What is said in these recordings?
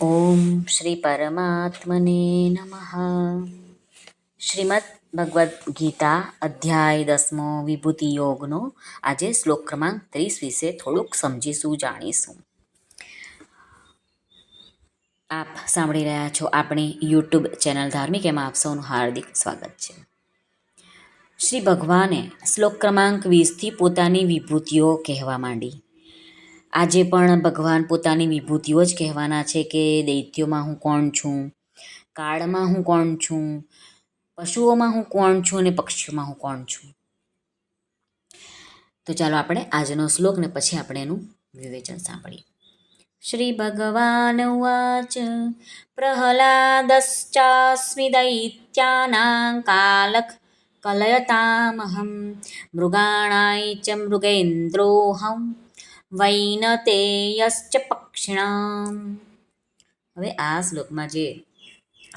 ઓમ શ્રી પરમાત્મને નમઃ શ્રીમદ ભગવદ્ ગીતા અધ્યાય દસમો વિભૂતિ યોગનો આજે શ્લોક ક્રમાંક ત્રીસ વિશે થોડુંક સમજીશું, જાણીશું. આપ સાંભળી રહ્યા છો આપણી યુટ્યુબ ચેનલ ધાર્મિક, એમાં આપ સૌનું હાર્દિક સ્વાગત છે. શ્રી ભગવાને શ્લોક ક્રમાંક વીસથી પોતાની વિભૂતિઓ કહેવા માંડી. આજે પણ ભગવાન પોતાની વિભૂતિઓ જ કહેવાના છે કે દૈત્યોમાં હું કોણ છું? કાળમાં હું કોણ છું? પશુઓમાં હું કોણ છું અને પક્ષીઓમાં હું કોણ છું? તો ચાલો આપણે આજનો શ્લોક ને પછી આપણે એનું વિવેચન સાંભળીએ. શ્રી ભગવાન ઉવાચ, પ્રહલાદશ્ચાસ્મિ દૈત્યાનાં કાલક કલયતામહં, મૃગાણાય ચ મૃગેન્દ્રોહં વૈનતેયશ્ચ પક્ષિણામ. હવે આ શ્લોકમાં જે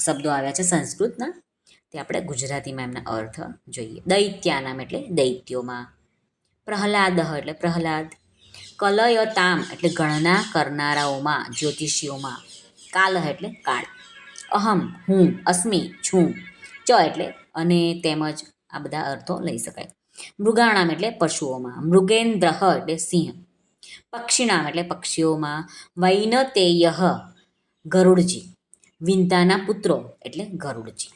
શબ્દો આવ્યા છે સંસ્કૃતના, તે આપણે ગુજરાતીમાં એમના અર્થ જોઈએ. દૈત્યાનામ એટલે દૈત્યોમાં. પ્રહલાદ એટલે પ્રહલાદ. કલયતામ એટલે ગણના કરનારાઓમાં, જ્યોતિષીઓમાં. કાલ એટલે કાળ. અહમ, હું, અસ્મિ, છું. ચ એટલે અને તેમજ આ બધા અર્થો લઈ શકાય. મૃગાણામ એટલે પશુઓમાં. મૃગેન્દ્ર એટલે સિંહ. પક્ષીણામ એટલે પક્ષીઓમાં વૈનતેય ગરુડજી, વિંતાના પુત્રો, એટલે ગરુડજી.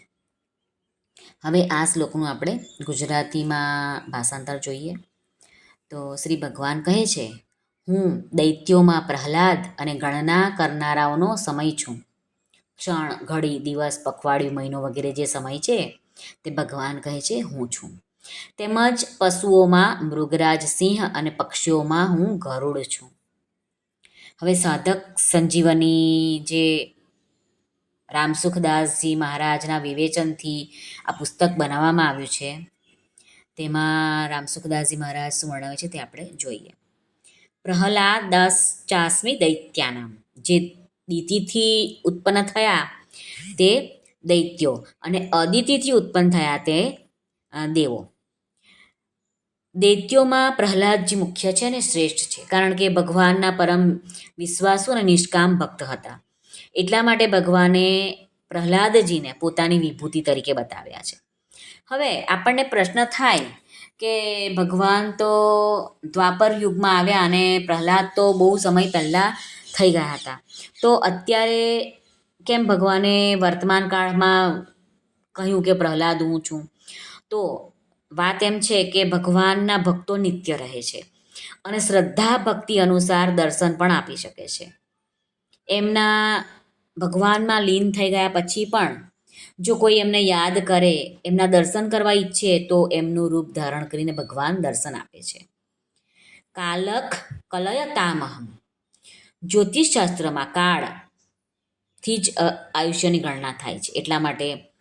હવે આ શ્લોકનું આપણે ગુજરાતીમાં ભાષાંતર જોઈએ. તો શ્રી ભગવાન કહે છે, હું દૈત્યોમાં પ્રહલાદ અને ગણના કરનારાઓનો સમય છું. ક્ષણ, ઘડી, દિવસ, પખવાડિયું, મહિનો વગેરે જે સમય છે, તે ભગવાન કહે છે, હું છું. તેમજ પશુઓમાં મૃગરાજ સિંહ અને પક્ષીઓમાં હું ગરુડ છું. હવે સાધક સંજીવની જે રામસુખદાસજી મહારાજના વિવેચનથી આ પુસ્તક બનાવવામાં આવ્યું છે, તેમાં રામસુખદાસજી મહારાજ શું વર્ણવે છે તે આપણે જોઈએ. પ્રહલાદ દાસ ચાસમી દૈત્યાનામ, જે દિતિથી ઉત્પન્ન થયા તે દૈત્યો અને અદિતિથી ઉત્પન્ન થયા તે દેવો. દૈત્યોમાં પ્રહલાદજી મુખ્ય છે અને શ્રેષ્ઠ છે, કારણ કે ભગવાનના પરમ વિશ્વાસુ અને નિષ્કામ ભક્ત હતા. એટલા માટે ભગવાને પ્રહલાદજીને પોતાની વિભૂતિ તરીકે બતાવ્યા છે. હવે આપણને પ્રશ્ન થાય કે ભગવાન તો દ્વાપર યુગમાં આવ્યા અને પ્રહલાદ તો બહુ સમય પહેલાં થઈ ગયા હતા. તો અત્યારે કેમ ભગવાને વર્તમાન કાળમાં કહ્યું કે પ્રહલાદ હું છું? તો વાત એમ છે કે ભગવાનના ભક્તો નિત્ય રહે છે અને શ્રદ્ધા ભક્તિ અનુસાર દર્શન પણ આપી શકે છે. એમના ભગવાનમાં લીન થઈ ગયા પછી પણ જો કોઈ એમને યાદ કરે, એમના દર્શન કરવા ઈચ્છે તો એમનું રૂપ ધારણ કરીને ભગવાન દર્શન આપે છે. કાલક કલયતામહમ. જ્યોતિષશાસ્ત્રમાં કાળથી જ આયુષ્યની ગણના થાય છે. એટલા માટે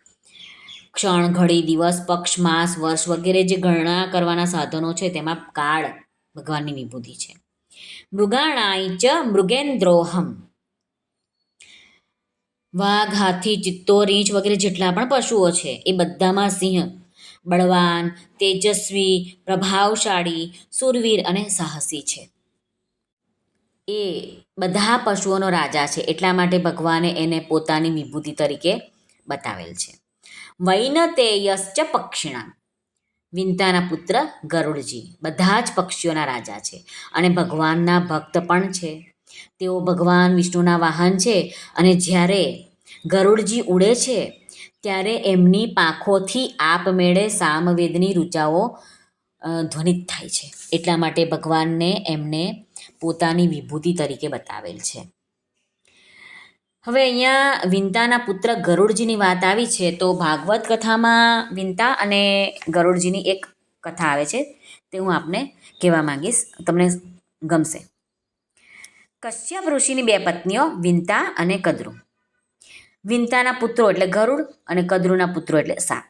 ક્ષણ ઘડી, દિવસ, પક્ષ, માસ, વર્ષ વગેરે જે ગણના કરવાના સાધનો છે, તેમાં કાળ ભગવાનની વિભૂતિ છે. મૃગાણાય ચ મૃગેન્દ્રોહમ. વાઘ, હાથી, ચિત્તો, રીંછ વગેરે જેટલા પણ પશુઓ છે, એ બધામાં સિંહ, બળવાન, તેજસ્વી, પ્રભાવશાળી, સુરવીર અને સાહસી છે. એ બધા પશુઓનો રાજા છે, એટલા માટે ભગવાને એને પોતાની વિભૂતિ તરીકે બતાવેલ છે. વૈનતેયશ્ચ પક્ષિણા વિંતાના પુત્ર ગરુડજી બધા જ પક્ષીઓના રાજા છે અને ભગવાનના ભક્ત પણ છે. તેઓ ભગવાન વિષ્ણુના વાહન છે અને જ્યારે ગરુડજી ઉડે છે ત્યારે એમની પાંખોથી આપમેળે સામવેદની ઋચાઓ ધ્વનિત થાય છે. એટલા માટે ભગવાનને એમને પોતાની વિભૂતિ તરીકે બતાવેલ છે. હવે અહીંયા વિંતાના પુત્ર ગરુડજીની વાત આવી છે, તો ભાગવત કથામાં વિંતા અને ગરુડજીની એક કથા આવે છે, તે હું આપને કહેવા માંગીશ, તમને ગમશે. કશ્યપ ઋષિની બે પત્નીઓ, વિંતા અને કદરુ. વિંતાના પુત્રો એટલે ગરુડ અને કદ્રુના પુત્રો એટલે સાપ.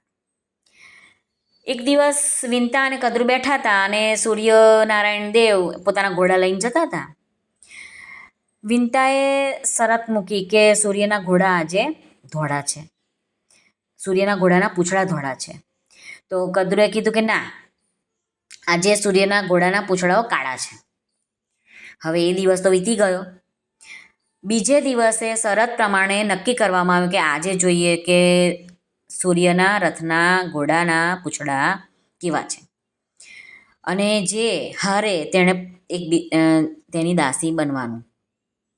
એક દિવસ વિંતા અને કદરુ બેઠા હતા અને સૂર્યનારાયણ દેવ પોતાના ઘોડા લઈને જતા હતા. વિંતાએ શરત મૂકી કે સૂર્યના ઘોડા આજે ધોળા છે. સૂર્યના ઘોડાના પૂંછડા ધોળા છે. તો કદરુએ કીધું કે ના, આજે સૂર્યના ઘોડાના પૂંછડાઓ કાળા છે. હવે એ દિવસ તો વીતી ગયો. બીજે દિવસે શરત પ્રમાણે નક્કી કરવામાં આવ્યું કે આજે જોઈએ કે સૂર્યના રથના ઘોડાના પૂંછડા કેવા છે. અને જે હારે તેણે એક તેની દાસી બનવાનું.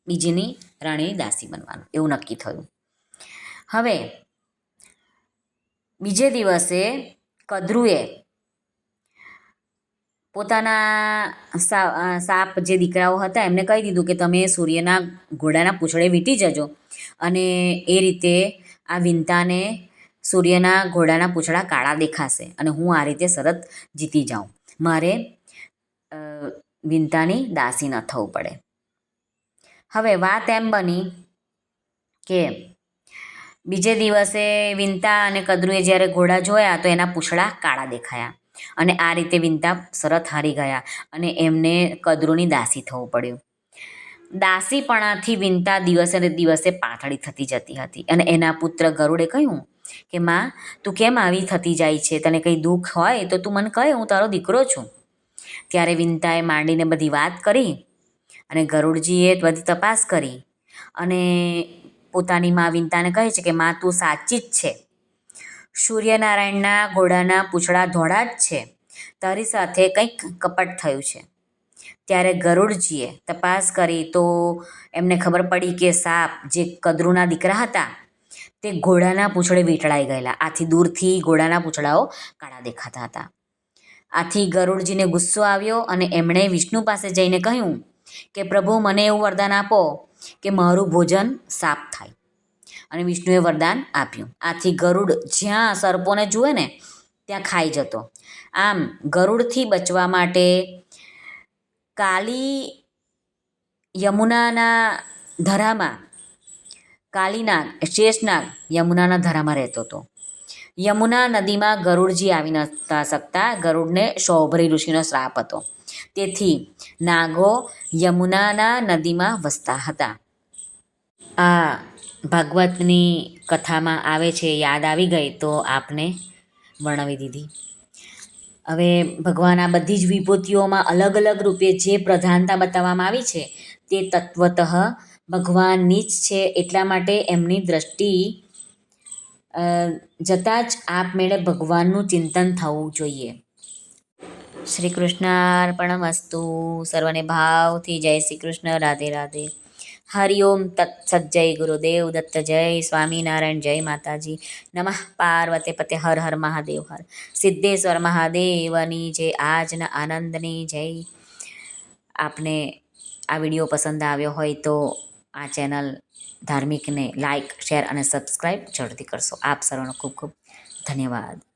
બીજીની રાણીની દાસી બનવાનું. એવું નક્કી થયું. હવે, બીજે દિવસે કદરુએ પોતાના સાપ જે દીકરાઓ હતા, એમને કહી દીધું કે તમે સૂર્યના ઘોડાના પૂંછડે વીંટી જજો અને એ રીતે આ વિંતાને સૂર્યના ઘોડાના પૂંછડા કાળા દેખાશે અને હું આ રીતે શરત જીતી જાઉં. મારે વિંતાની દાસી ન થવું પડે. હવે વાત એમ બની કે બીજે દિવસે વિંતા અને કદરુએ જ્યારે ઘોડા જોયા તો એના પૂંછડા કાળા દેખાયા અને આ રીતે વિંતા શરત હારી ગયા અને એમને કદરુની દાસી થવું પડ્યું. દાસીપણાથી વિંતા દિવસે ને દિવસે પાતળી થતી જતી હતી અને એના પુત્ર ગરુડે કહ્યું કે, માં, તું કેમ આવી થતી જાય છે? તને કંઈ દુઃખ હોય તો તું મને કહે, હું તારો દીકરો છું. ત્યારે વિંતાએ માંડીને બધી વાત કરી અને ગરુડજીએ બધી તપાસ કરી અને પોતાની મા વિંતાને કહે છે કે, માં, તું સાચી જ છે. સૂર્યનારાયણના ઘોડાના પૂંછડા ધોળા જ છે. તારી સાથે કંઈક કપટ થયું છે. ત્યારે ગરુડજીએ તપાસ કરી તો એમને ખબર પડી કે, સાપ જે કદરુના દીકરા હતા, તે ઘોડાના પૂંછડે વીંટળાઈ ગયેલા. આથી દૂરથી ઘોડાના પૂંછડાઓ કાળા દેખાતા હતા. આથી ગરુડજીને ગુસ્સો આવ્યો અને એમણે વિષ્ણુ પાસે જઈને કહ્યું કે પ્રભુ મને એવું વરદાન આપો કે મારું ભોજન સાફ થાય. અને વિષ્ણુએ વરદાન આપ્યું. આથી ગરુડ જ્યાં સર્પોને જુએ ને, ત્યાં ખાઈ જતો. આમ ગરુડથી બચવા માટે કાલી યમુનાના ધરામાં, કાલીનાગ, શેષનાગ યમુનાના ધરામાં રહેતો હતો. યમુના નદીમાં ગરુડજી આવી નતા શકતા. ગરુડને શૌભરી ઋષિનો શ્રાપ હતો. તેથી નાગો યમુનાના નદીમાં વસતા હતા. આ ભાગવતની કથામાં આવે છે, યાદ આવી ગઈ તો આપને વર્ણવી દીધી. હવે ભગવાન આ બધી જ વિભૂતિઓમાં અલગ અલગ રૂપે જે પ્રધાનતા બતાવવામાં આવી છે, તે તત્વતઃ ભગવાનની જ છે, એટલા માટે એમની દ્રષ્ટિ જતાં જ આપમેળે ભગવાનનું ચિંતન થવું જોઈએ. શ્રી કૃષ્ણાર્પણમસ્તુ સર્વને ભાવથી જય શ્રી કૃષ્ણ રાધે રાધે હરિઓમ તત્સત જય ગુરુદેવ દત્ત જય સ્વામિનારાયણ જય માતાજી નમઃ પાર્વતે પતે હર હર મહાદેવ હર સિદ્ધેશ્વર મહાદેવની જય આજના આનંદની જય આપને આ વીડિયો પસંદ આવ્યો હોય તો આ ચેનલ ધાર્મિકને લાઇક શેર અને સબસ્ક્રાઈબ જરૂરથી કરશો આપ સર્વનો ખૂબ ખૂબ ધન્યવાદ